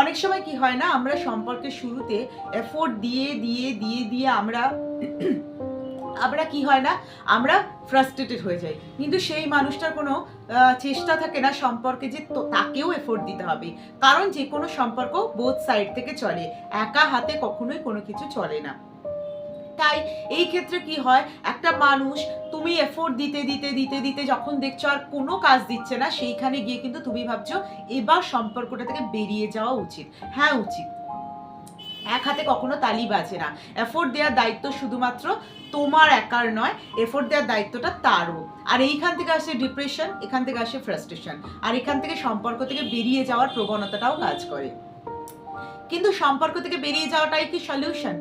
অনেক সময় কি হয় না, আমরা সম্পর্কের শুরুতে এফোর্ট দিয়ে দিয়ে দিয়ে দিয়ে আমরা আমরা কি হয় না, আমরা ফ্রাস্ট্রেটেড হয়ে যাই। কিন্তু সেই মানুষটার কোনো চেষ্টা থাকে না সম্পর্কে যে তাকেও এফোর্ট দিতে হবে। কারণ যে কোনো সম্পর্ক বোথ সাইড থেকে চলে, একা হাতে কখনোই কোনো কিছু চলে না। তাই এই ক্ষেত্রে কি হয়, একটা মানুষ তুমি এফোর্ট দিতে দিতে দিতে দিতে যখন দেখছ আর কোনো কাজ দিচ্ছে না, সেইখানে গিয়ে কিন্তু তুমি ভাবছ এবার সম্পর্কটা থেকে বেরিয়ে যাওয়া উচিত। হ্যাঁ উচিত। এক হাতে কখনো তালি বাজে না। এফোর্ট দেওয়ার দায়িত্ব শুধুমাত্র তোমার একার নয় এফোর্ট দেওয়ার দায়িত্বটা তারও। আর এইখান থেকে আসে ডিপ্রেশন এখান থেকে আসে ফ্রাস্ট্রেশন আর এখান থেকে সম্পর্ক থেকে বেরিয়ে যাওয়ার প্রবণতাটাও কাজ করে। কিন্তু সম্পর্ক থেকে বেরিয়ে যাওয়াটাই কি সলিউশন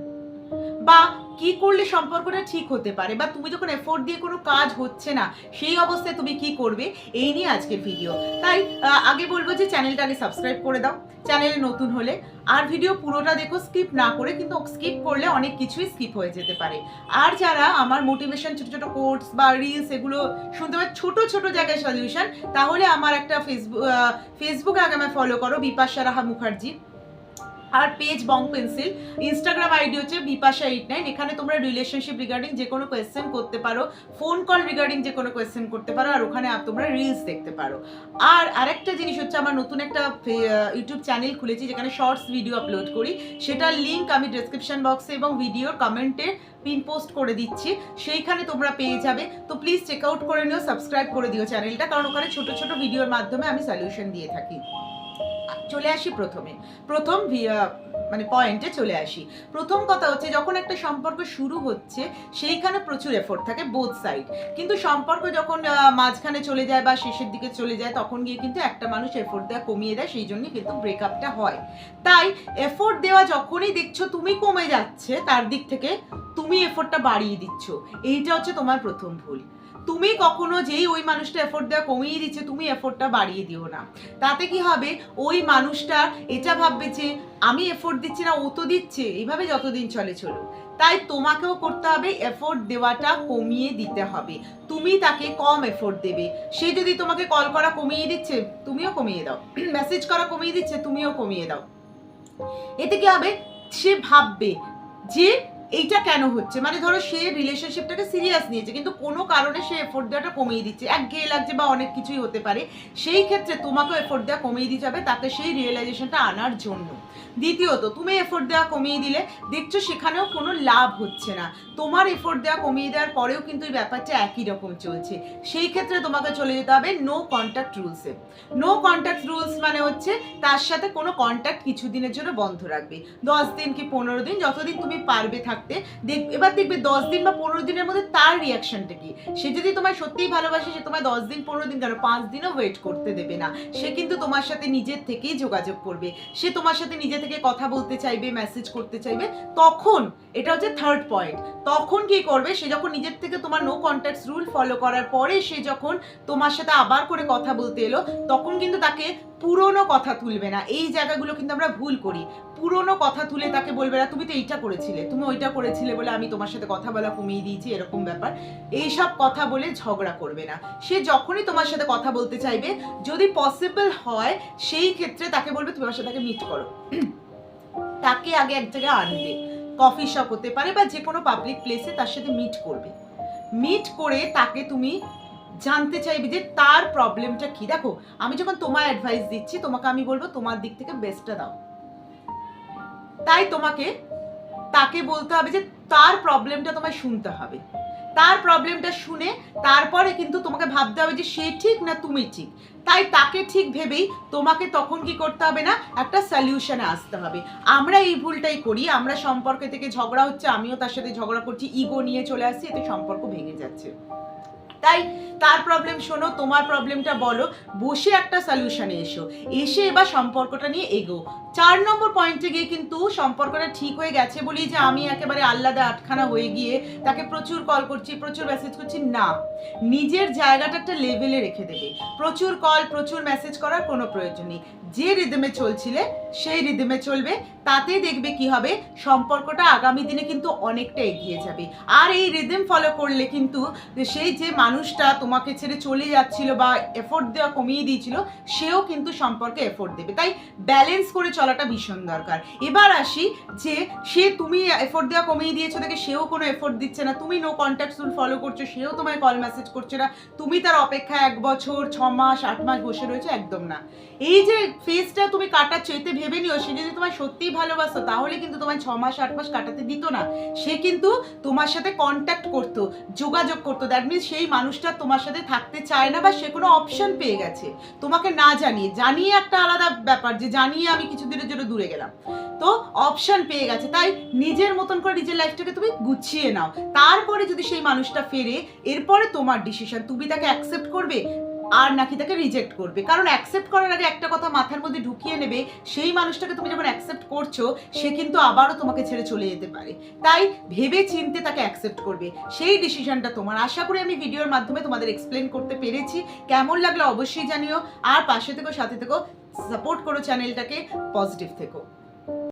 বা কি করলে সম্পর্কটা ঠিক হতে পারে বা তুমি যখন এফোর্ট দিয়ে কোনো কাজ হচ্ছে না, সেই অবস্থায় তুমি কি করবে? এই নিয়ে আজকের ভিডিও তাই আগে বলব যে চ্যানেলটাকে সাবস্ক্রাইব করে দাও। চ্যানেলে নতুন হলে, আর ভিডিও পুরোটা দেখো স্কিপ না করে কিন্তু স্কিপ করলে অনেক কিছুই স্কিপ হয়ে যেতে পারে। আর যারা আমার মোটিভেশন ছোট ছোট কোর্স বা রিলস এগুলো শুনতে পারে ছোট ছোট জায়গায় সলিউশন তাহলে আমার একটা ফেসবুক ফেসবুক আগে আমায় ফলো করো, বিপাশা রাহা মুখার্জি। আর page bong pencil Instagram ID হচ্ছে বিপাশা এইট নাইন এখানে তোমরা রিলেশনশিপ রিগার্ডিং যে কোনো কোয়েশ্চেন করতে পারো ফোন কল রিগার্ডিং যে কোনো কোয়েশ্চেন করতে পারো, আর ওখানে তোমরা রিলস দেখতে পারো। আর আরেকটা জিনিস হচ্ছে আমার নতুন একটা ইউটিউব চ্যানেল খুলেছি, যেখানে শর্টস ভিডিও আপলোড করি। সেটার লিঙ্ক আমি ডেসক্রিপশন বক্সে এবং ভিডিওর কমেন্টে পিন পোস্ট করে দিচ্ছি। সেইখানে তোমরা পেয়ে যাবে। তো প্লিজ চেক আউট করে নিও সাবস্ক্রাইব করে দিও চ্যানেলটা কারণ ওখানে ছোট ছোট ভিডিওর মাধ্যমে আমি সলিউশন দিয়ে থাকি। চলে আসি প্রথমে। প্রথম মানে পয়েন্টে চলে আসি। প্রথম কথা হচ্ছে, যখন একটা সম্পর্ক শুরু হচ্ছে, সেইখানে প্রচুর এফোর্ট থাকে বোথ সাইড কিন্তু সম্পর্ক যখন মাঝখানে চলে যায় বা শেষের দিকে চলে যায়, তখন গিয়ে কিন্তু একটা মানুষ এফোর্ট দেওয়া কমিয়ে দেয়, সেই জন্যই কিন্তু ব্রেকআপটা হয়। তাই এফোর্ট দেওয়া যখনই দেখছ তুমি কমে যাচ্ছে, তার দিক থেকে তুমি এফোর্টটা বাড়িয়ে দিচ্ছ। এইটা হচ্ছে তোমার প্রথম ভুল। তুমি কখনো যেই ওই মানুষটা এফোর্ট দেওয়া কমিয়ে দিচ্ছে, তুমি এফোর্টটা বাড়িয়ে দিও না। তাতে কি হবে? ওই মানুষটা এটা ভাববে যে, আমি এফোর্ট দিচ্ছি না, ও তো দিচ্ছে। এইভাবে যতদিন চলে চলো তাই তোমাকেও করতে হবে এফোর্ট দেওয়াটা কমিয়ে দিতে হবে। তুমি তাকে কম এফোর্ট দেবে। সে যদি তোমাকে কল করা কমিয়ে দিচ্ছে, তুমিও কমিয়ে দাও। মেসেজ করা কমিয়ে দিচ্ছে, তুমিও কমিয়ে দাও। এতে কি হবে? সে ভাববে যে এইটা কেন হচ্ছে? মানে ধরো সে রিলেশনশিপটাকে সিরিয়াস নিয়েছে, কিন্তু কোনো কারণে সে এফোর্ট দেওয়াটা কমিয়ে দিচ্ছে। এক ঘেয়ে লাগছে বা অনেক কিছুই হতে পারে। সেই ক্ষেত্রে তোমাকেও এফোর্ট দেওয়া কমিয়ে দিতে হবে তাকে সেই রিয়েলাইজেশনটা আনার জন্য। দ্বিতীয়ত, তুমি এফোর্ট দেওয়া কমিয়ে দিলে, দেখছ সেখানেও কোনো লাভ হচ্ছে না। তোমার এফোর্ট দেওয়া কমিয়ে দেওয়ার পরেও কিন্তু এই ব্যাপারটা একই রকম চলছে। সেই ক্ষেত্রে তোমাকে চলে যেতে হবে নো কন্ট্যাক্ট রুলসে নো কন্ট্যাক্ট রুলস মানে হচ্ছে তার সাথে কোনো কন্ট্যাক্ট কিছু দিনের জন্য বন্ধ রাখবে। দশ দিন কি পনেরো দিন? যতদিন তুমি পারবে থাকতে, দেখ, এবার দেখবে দশ দিন বা পনেরো দিনের মধ্যে তার রিয়াকশনটা কি? সে যদি তোমায় সত্যিই ভালোবাসে, সে তোমায় দশ দিন, পনেরো দিন কেন পাঁচ দিনও ওয়েট করতে দেবে না। সে কিন্তু তোমার সাথে নিজের থেকেই যোগাযোগ করবে। সে তোমার সাথে নিজে থেকে কথা বলতে চাইবে মেসেজ করতে চাইবে। তখন, এটা হচ্ছে থার্ড পয়েন্ট তখন কি করবে? সে যখন নিজের থেকে তোমার নো কন্ট্যাক্ট রুল ফলো করার পরে সে যখন তোমার সাথে আবার করে কথা বলতে এলো, তখন কিন্তু তাকে পুরনো কথা তুলবে না। এই জায়গাগুলো কিন্তু আমরা ভুল করি। পুরনো কথা তুলে তাকে বলবে না তুমি তো এইটা করেছিলে, তুমি ওইটা করেছিলে বলে আমি তোমার সাথে কথা বলা কমিয়ে দিয়েছি, এরকম ব্যাপার। এইসব কথা বলে ঝগড়া করবে না। সে যখনই তোমার সাথে কথা বলতে চাইবে, যদি পসিবল হয়, সেই ক্ষেত্রে তাকে বলবে, তুমি আমার সাথে তাকে মিট করো। তাকে আগে এক জায়গায় আনবে। কফি শপ হতে পারে বা যে কোনো পাবলিক প্লেসে তার সাথে মিট করবে। মিট করে তাকে তুমি জানতে চাইবে যে তার প্রবলেমটা কি। দেখো, আমি যখন তোমার অ্যাডভাইস দিচ্ছি, তোমাকে আমি বলব, তোমার দিক থেকে বেস্টটা দাও। তাই তোমাকে, তাকে বলতে হবে যে তার প্রবলেমটা তোমায় শুনতে হবে। তার প্রবলেমটা শুনে তারপরে কিন্তু তোমাকে ভাবতে হবে যে সে ঠিক না তুমি ঠিক। তাই তাকে ঠিক ভেবেই তোমাকে তখন কি করতে হবে না, একটা সলিউশনে আসতে হবে। আমরা এই ভুলটাই করি, আমরা সম্পর্কে থেকে ঝগড়া হচ্ছে, আমিও তার সাথে ঝগড়া করছি ইগো নিয়ে চলে আসছি, এতে সম্পর্ক ভেঙে যাচ্ছে। তাই তার প্রবলেম শোনো, তোমার প্রবলেমটা বলো। বসে একটা সলিউশনে এসো। এসে এবার সম্পর্কটা নিয়ে এগো। চার নম্বর পয়েন্টে গিয়ে কিন্তু সম্পর্কটা ঠিক হয়ে গেছে বলি যে আমি একেবারে আল্লাদা আটখানা হয়ে গিয়ে তাকে প্রচুর কল করছি, প্রচুর মেসেজ করছি। না, নিজের জায়গাটা একটা লেভেলে রেখে দেবে। প্রচুর কল প্রচুর মেসেজ করার কোনো প্রয়োজন নেই। যে রিদমে চলছিলে, সেই রিদমে চলবে। তাতে দেখবে কি হবে, সম্পর্কটা আগামী দিনে কিন্তু অনেকটা এগিয়ে যাবে। আর এই রিদম ফলো করলে কিন্তু সেই যে মানুষটা তোমাকে ছেড়ে চলে যাচ্ছিল বা এফোর্ট দেওয়া কমিয়ে দিয়েছিল, সেও কিন্তু সম্পর্কে এফোর্ট দেবে। তাই ব্যালেন্স করে চলাটা ভীষণ দরকার। এবার আসি যে, সে তুমি এফোর্ট দেওয়া কমিয়ে দিয়েছ দেখে সেও কোনো এফোর্ট দিচ্ছে না। তুমি নো কন্ট্যাক্ট রুল ফলো করছ, সেও তোমায় কল মেসেজ করছে না। তুমি তার অপেক্ষা এক বছর, ছ মাস, আট মাস বসে রয়েছে, একদম না। এই যে ফেজটা তুমি কাটাচ্ছ, এতে ভেবে নিও, সে যদি তোমায় সত্যিই ভালোবাসতো, তাহলে কিন্তু তোমায় ছ মাস, আট মাস কাটাতে দিত না। সে কিন্তু তোমার সাথে কন্ট্যাক্ট করতো, যোগাযোগ করতো। দ্যাট মিনস সেই মানুষটা তোমার সাথে থাকতে চায় না বা সে কোনো অপশন পেয়ে গেছে। তোমাকে না জানিয়ে জানিয়ে একটা আলাদা ব্যাপার যে জানিয়ে আমি কিছুদিনের জন্য দূরে গেলাম। তো অপশন পেয়ে গেছে, তাই নিজের মতন করে নিজের লাইফটাকে তুমি গুছিয়ে নাও। তারপরে যদি সেই মানুষটা ফেরে, এরপরে তোমার ডিসিশন তুমি তাকে অ্যাকসেপ্ট করবে আর নাকি তাকে রিজেক্ট করবে? কারণ অ্যাকসেপ্ট করার আগে একটা কথা মাথার মধ্যে ঢুকিয়ে নেবে, সেই মানুষটাকে তুমি যখন অ্যাকসেপ্ট করছ, সে কিন্তু আবারও তোমাকে ছেড়ে চলে যেতে পারে। তাই ভেবে চিনতে তাকে অ্যাকসেপ্ট করবে। সেই ডিসিশনটা তোমার। আশা করি আমি ভিডিওর মাধ্যমে তোমাদের এক্সপ্লেন করতে পেরেছি। কেমন লাগল অবশ্যই জানিও। আর পাশে থেকো, সাথে থেকো সাপোর্ট করো চ্যানেলটাকে পজিটিভ থেকো।